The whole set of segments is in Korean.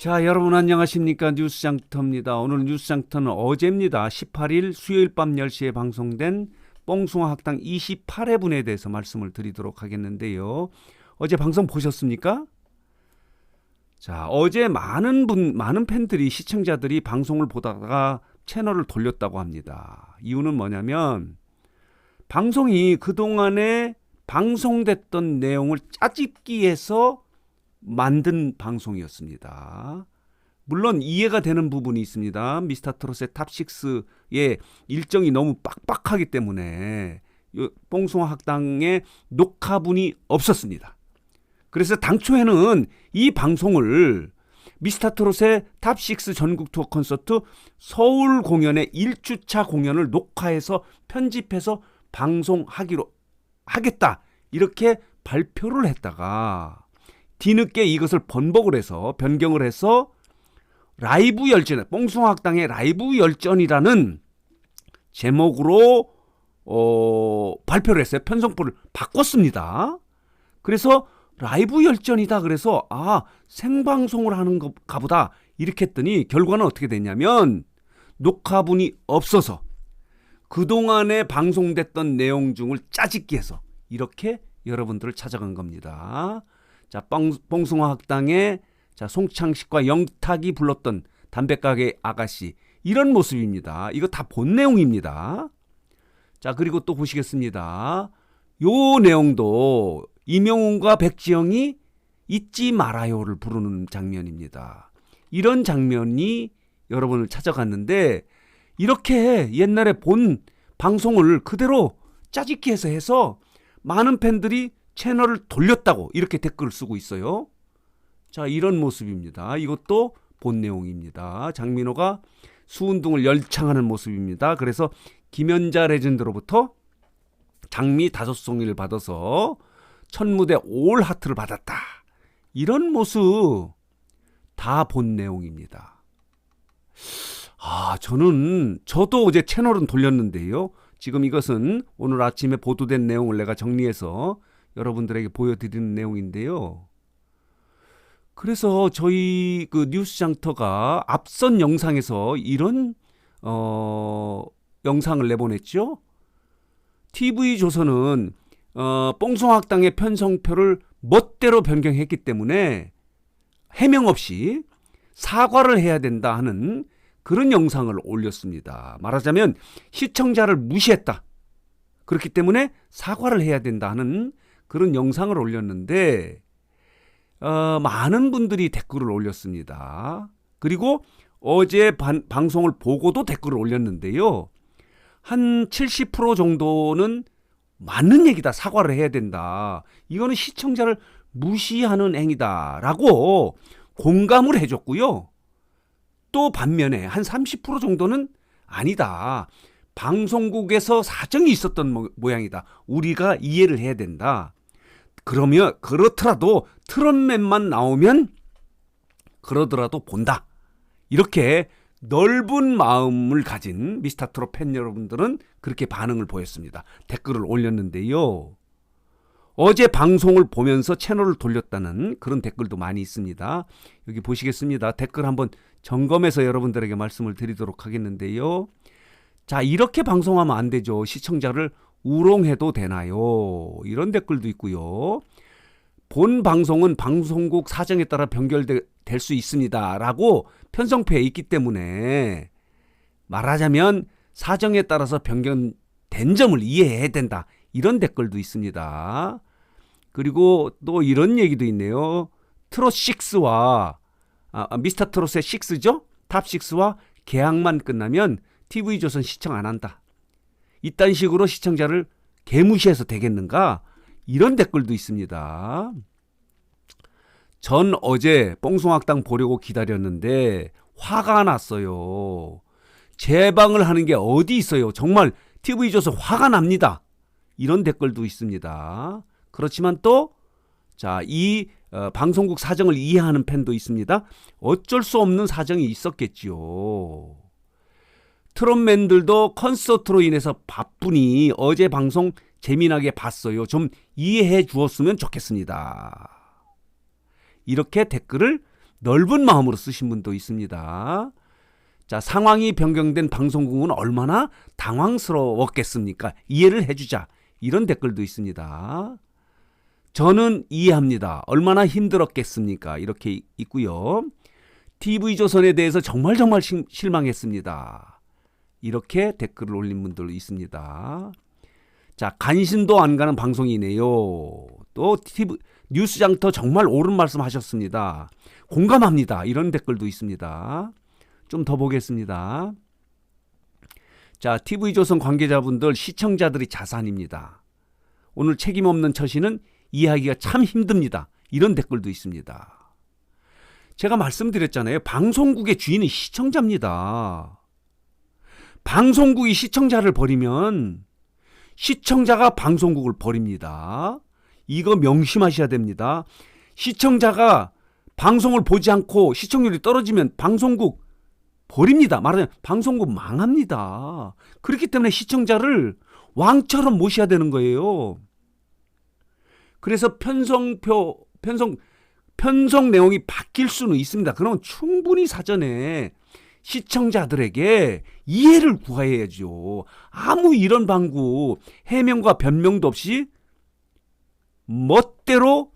자, 여러분 안녕하십니까? 뉴스 장터입니다. 오늘 뉴스 장터는 어제입니다. 18일 수요일 밤 10시에 방송된 뽕숭아 학당 28회분에 대해서 말씀을 드리도록 하겠는데요. 어제 방송 보셨습니까? 자, 어제 많은 분, 많은 팬들이, 시청자들이 방송을 보다가 채널을 돌렸다고 합니다. 이유는 뭐냐면, 방송이 그동안에 방송됐던 내용을 짜집기 해서 만든 방송이었습니다. 물론 이해가 되는 부분이 있습니다. 미스터 트롯의 탑6의 일정이 너무 빡빡하기 때문에 요 뽕숭아 학당에 녹화분이 없었습니다. 그래서 당초에는 이 방송을 미스터 트롯의 탑6 전국 투어 콘서트 서울 공연의 1주차 공연을 녹화해서 편집해서 방송하기로 하겠다. 이렇게 발표를 했다가 뒤늦게 이것을 번복을 해서 변경을 해서 라이브 열전, 뽕숭아학당의 라이브 열전이라는 제목으로 어, 발표를 했어요. 편성표를 바꿨습니다. 그래서 라이브 열전이다. 그래서 아 생방송을 하는 것가 보다 이렇게 했더니 결과는 어떻게 됐냐면 녹화분이 없어서 그동안에 방송됐던 내용 중을 짜집기 해서 이렇게 여러분들을 찾아간 겁니다. 자, 뻥, 뽕숭아 학당에 자, 송창식과 영탁이 불렀던 담배가게 아가씨 이런 모습입니다. 이거 다 본 내용입니다. 자, 그리고 또 보시겠습니다. 요 내용도 이명훈과 백지영이 잊지 말아요를 부르는 장면입니다. 이런 장면이 여러분을 찾아갔는데 이렇게 옛날에 본 방송을 그대로 짜집기 해서 해서 많은 팬들이 채널을 돌렸다고 이렇게 댓글을 쓰고 있어요. 자, 이런 모습입니다. 이것도 본 내용입니다. 장민호가 수운동을 열창하는 모습입니다. 그래서 김연자 레전드로부터 장미 다섯 송이를 받아서 첫 무대 올 하트를 받았다. 이런 모습 다 본 내용입니다. 아, 저는 저도 어제 채널은 돌렸는데요. 지금 이것은 오늘 아침에 보도된 내용을 내가 정리해서 여러분들에게 보여드리는 내용인데요. 그래서 저희 그 뉴스 장터가 앞선 영상에서 이런 어 영상을 내보냈죠. TV 조선은 어 뽕송학당의 편성표를 멋대로 변경했기 때문에 해명 없이 사과를 해야 된다 하는 그런 영상을 올렸습니다. 말하자면 시청자를 무시했다. 그렇기 때문에 사과를 해야 된다 하는 그런 영상을 올렸는데 어, 많은 분들이 댓글을 올렸습니다. 그리고 어제 반, 방송을 보고도 댓글을 올렸는데요. 한 70% 정도는 맞는 얘기다. 사과를 해야 된다. 이거는 시청자를 무시하는 행위다라고 공감을 해줬고요. 또 반면에 한 30% 정도는 아니다. 방송국에서 사정이 있었던 모양이다. 우리가 이해를 해야 된다. 그러면 그렇더라도 트럼맨만 나오면 그러더라도 본다. 이렇게 넓은 마음을 가진 미스터 트롯 팬 여러분들은 그렇게 반응을 보였습니다. 댓글을 올렸는데요. 어제 방송을 보면서 채널을 돌렸다는 그런 댓글도 많이 있습니다. 여기 보시겠습니다. 댓글 한번 점검해서 여러분들에게 말씀을 드리도록 하겠는데요. 자, 이렇게 방송하면 안 되죠. 시청자를 우롱해도 되나요? 이런 댓글도 있고요. 본 방송은 방송국 사정에 따라 변결될 수 있습니다. 라고 편성표에 있기 때문에 말하자면 사정에 따라서 변경된 점을 이해해야 된다. 이런 댓글도 있습니다. 그리고 또 이런 얘기도 있네요. 트롯 6와 아, 아, 미스터 트롯의 6죠? 탑 6와 계약만 끝나면 TV조선 시청 안 한다. 이딴 식으로 시청자를 개무시해서 되겠는가? 이런 댓글도 있습니다. 전 어제 뽕송학당 보려고 기다렸는데 화가 났어요. 재방을 하는 게 어디 있어요. 정말 TV 줘서 화가 납니다. 이런 댓글도 있습니다. 그렇지만 또, 자, 이 어, 방송국 사정을 이해하는 팬도 있습니다. 어쩔 수 없는 사정이 있었겠지요. 트롯맨들도 콘서트로 인해서 바쁘니 어제 방송 재미나게 봤어요. 좀 이해해 주었으면 좋겠습니다. 이렇게 댓글을 넓은 마음으로 쓰신 분도 있습니다. 자, 상황이 변경된 방송국은 얼마나 당황스러웠겠습니까? 이해를 해주자. 이런 댓글도 있습니다. 저는 이해합니다. 얼마나 힘들었겠습니까? 이렇게 있고요. TV조선에 대해서 정말 정말 실- 실망했습니다. 이렇게 댓글을 올린 분들도 있습니다. 자, 간신도 안 가는 방송이네요. 또 TV 뉴스장터 정말 옳은 말씀 하셨습니다. 공감합니다. 이런 댓글도 있습니다. 좀 더 보겠습니다. 자, TV조선 관계자분들 시청자들이 자산입니다. 오늘 책임 없는 처신은 이해하기가 참 힘듭니다. 이런 댓글도 있습니다. 제가 말씀드렸잖아요. 방송국의 주인은 시청자입니다. 방송국이 시청자를 버리면 시청자가 방송국을 버립니다. 이거 명심하셔야 됩니다. 시청자가 방송을 보지 않고 시청률이 떨어지면 방송국 버립니다. 말하자면 방송국 망합니다. 그렇기 때문에 시청자를 왕처럼 모셔야 되는 거예요. 그래서 편성표 편성 편성 내용이 바뀔 수는 있습니다. 그러면 충분히 사전에 시청자들에게 이해를 구해야죠. 아무 이런 방구 해명과 변명도 없이 멋대로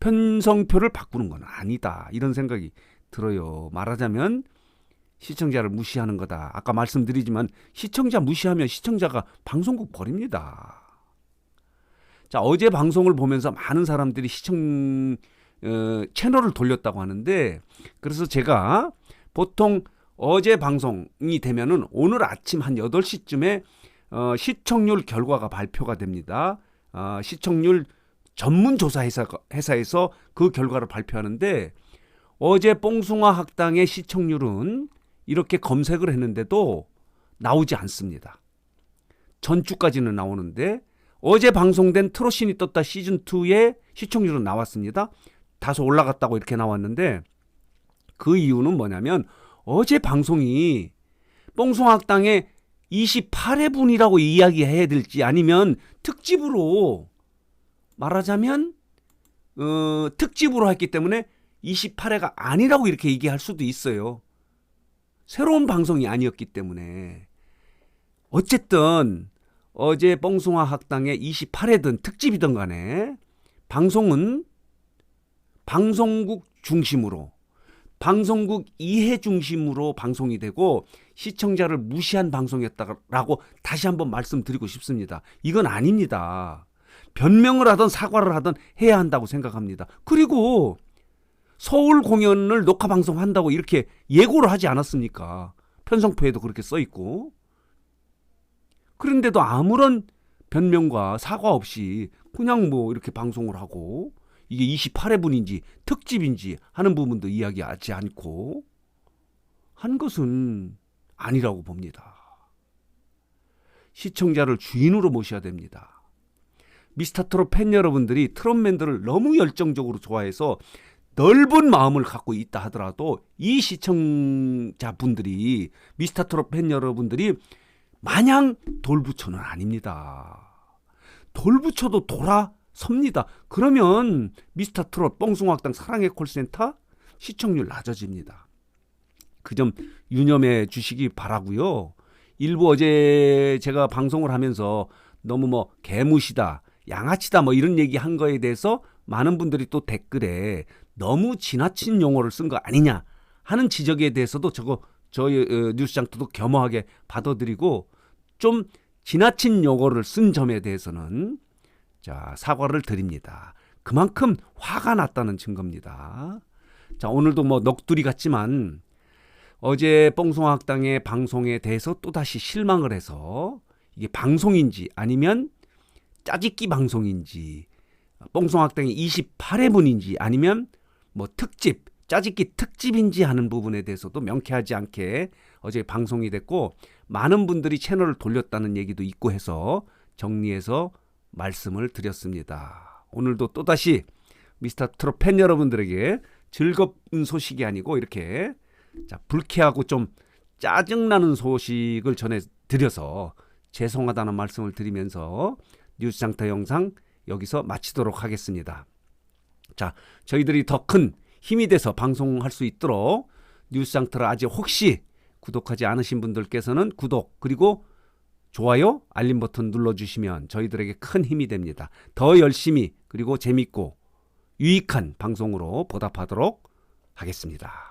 편성표를 바꾸는 건 아니다. 이런 생각이 들어요. 말하자면 시청자를 무시하는 거다. 아까 말씀드리지만 시청자 무시하면 시청자가 방송국 버립니다. 자, 어제 방송을 보면서 많은 사람들이 시청 어, 채널을 돌렸다고 하는데 그래서 제가 보통 어제 방송이 되면은 오늘 아침 한 8시쯤에 어, 시청률 결과가 발표가 됩니다. 어, 시청률 전문 조사 회사, 회사에서 그 결과를 발표하는데 어제 뽕숭아 학당의 시청률은 이렇게 검색을 했는데도 나오지 않습니다. 전주까지는 나오는데 어제 방송된 트로신이 떴다 시즌 2의 시청률은 나왔습니다. 다소 올라갔다고 이렇게 나왔는데 그 이유는 뭐냐면 어제 방송이 뽕숭아학당의 28회 분이라고 이야기해야 될지 아니면 특집으로 말하자면 어, 특집으로 했기 때문에 28회가 아니라고 이렇게 얘기할 수도 있어요. 새로운 방송이 아니었기 때문에 어쨌든 어제 뽕숭아 학당의 28회든 특집이든 간에 방송은 방송국 중심으로 방송국 이해 중심으로 방송이 되고 시청자를 무시한 방송이었다라고 다시 한번 말씀드리고 싶습니다. 이건 아닙니다. 변명을 하든 사과를 하든 해야 한다고 생각합니다. 그리고 서울 공연을 녹화 방송한다고 이렇게 예고를 하지 않았습니까? 편성표에도 그렇게 써 있고. 그런데도 아무런 변명과 사과 없이 그냥 뭐 이렇게 방송을 하고 이게 28회분인지 특집인지 하는 부분도 이야기하지 않고 한 것은 아니라고 봅니다. 시청자를 주인으로 모셔야 됩니다. 미스터 트롯 팬 여러분들이 트롯맨들을 너무 열정적으로 좋아해서 넓은 마음을 갖고 있다 하더라도 이 시청자분들이 미스터 트롯 팬 여러분들이 마냥 돌부처는 아닙니다. 돌부처도 돌아 섭니다. 그러면 미스터 트롯 뽕숭아학당 사랑의 콜센터 시청률 낮아집니다. 그 점 유념해 주시기 바라고요. 일부 어제 제가 방송을 하면서 너무 뭐 개무시다, 양아치다 뭐 이런 얘기 한 거에 대해서 많은 분들이 또 댓글에 너무 지나친 용어를 쓴 거 아니냐 하는 지적에 대해서도 저거 저희 어, 뉴스장터도 겸허하게 받아들이고 좀 지나친 용어를 쓴 점에 대해서는 자 사과를 드립니다. 그만큼 화가 났다는 증거입니다. 자 오늘도 뭐 넋두리 같지만 어제 뽕송학당의 방송에 대해서 또다시 실망을 해서 이게 방송인지 아니면 짜집기 방송인지 뽕송학당이 28회분인지 아니면 뭐 특집 짜집기 특집인지 하는 부분에 대해서도 명쾌하지 않게 어제 방송이 됐고 많은 분들이 채널을 돌렸다는 얘기도 있고 해서 정리해서 말씀을 드렸습니다. 오늘도 또다시 미스터 트롯 팬 여러분들에게 즐거운 소식이 아니고 이렇게 자, 불쾌하고 좀 짜증나는 소식을 전해드려서 죄송하다는 말씀을 드리면서 뉴스장터 영상 여기서 마치도록 하겠습니다. 자, 저희들이 더 큰 힘이 돼서 방송할 수 있도록 뉴스상트를 아직 혹시 구독하지 않으신 분들께서는 구독 그리고 좋아요, 알림 버튼 눌러주시면 저희들에게 큰 힘이 됩니다. 더 열심히 그리고 재밌고 유익한 방송으로 보답하도록 하겠습니다.